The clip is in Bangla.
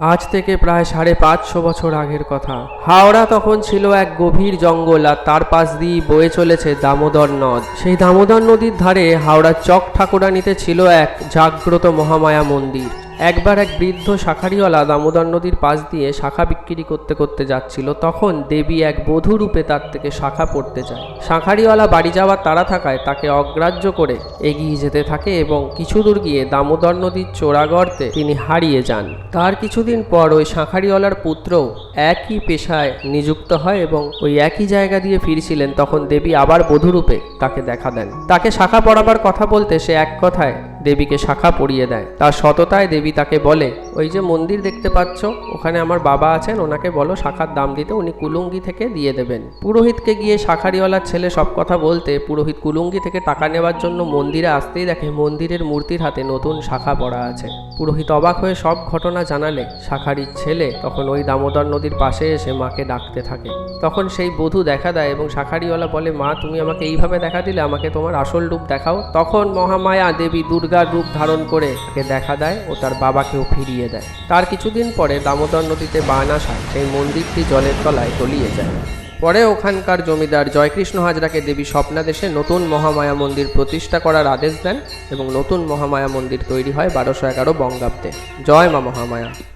আজ থেকে প্রায় সাড়ে পাঁচশো বছর আগের কথা। হাওড়া তখন ছিল এক গভীর জঙ্গল আর তার পাশ দিয়ে বয়ে চলেছে দামোদর নদ। সেই দামোদর নদীর ধারে হাওড়ার চক ঠাকুরানিতে ছিল এক জাগ্রত মহামায়া মন্দির। একবার এক বৃদ্ধ শাখারিওয়ালা দামোদর নদীর পাশ দিয়ে শাখা বিক্রি করতে করতে যাচ্ছিল, তখন দেবী এক বধূ রূপে তার থেকে শাখা পড়তে যায়। শাখারিওয়ালা বাড়ি যাওয়ার তাড়া থাকায় তাকে অগ্রাহ্য করে এগিয়ে যেতে থাকে এবং কিছু দূর গিয়ে দামোদর নদীর চোরা গর্তে তিনি হারিয়ে যান। তার কিছুদিন পর ওই শাঁখারিওয়ালার পুত্র একই পেশায় নিযুক্ত হয় এবং ওই একই জায়গা দিয়ে ফিরছিলেন, তখন দেবী আবার বধূরূপে তাকে দেখা দেন। তাকে শাখা পড়াবার কথা বলতে সে এক কথায় দেবীকে শাখা পরিয়ে দেয়। তার সততায় দেবী তাকে বলে, ওই যে মন্দির দেখতে পাচ্ছ, ওখানে আমার বাবা আছেন, ওনাকে বলো শাখার দাম দিতে, উনি কুলুঙ্গি থেকে দিয়ে দেবেন। পুরোহিতকে গিয়ে শাখারিওয়ালার ছেলে সব কথা বলতে, পুরোহিত কুলুঙ্গি থেকে টাকা নেওয়ার জন্য মন্দিরে আসতেই দেখে মন্দিরের মূর্তির হাতে নতুন শাখা পড়া আছে। পুরোহিত অবাক হয়ে সব ঘটনা জানালে, শাখারির ছেলে তখন ওই দামোদর নদীর পাশে এসে মাকে ডাকতে থাকে। তখন সেই বধূ দেখা দেয় এবং শাখারিওয়ালা বলে, মা, তুমি আমাকে এইভাবে দেখা দিলে, আমাকে তোমার আসল রূপ দেখাও। তখন মহামায়া দেবী দুর্গার রূপ ধারণ করে তাকে দেখা দেয় ও তার বাবাকেও ফিরিয়ে দেয়। তার কিছুদিন পরে দামোদর নদীতে বান আসায় সেই মন্দিরটি জলের তলায় তলিয়ে যায়। পরে ওখানকার জমিদার জয়কৃষ্ণ হাজরাকে দেবী স্বপ্নাদেশে নতুন মহামায়া মন্দির প্রতিষ্ঠা করার আদেশ দেন এবং নতুন মহামায়া মন্দির তৈরি হয় বারোশো এগারো বঙ্গাব্দে। জয় মা মহামায়া।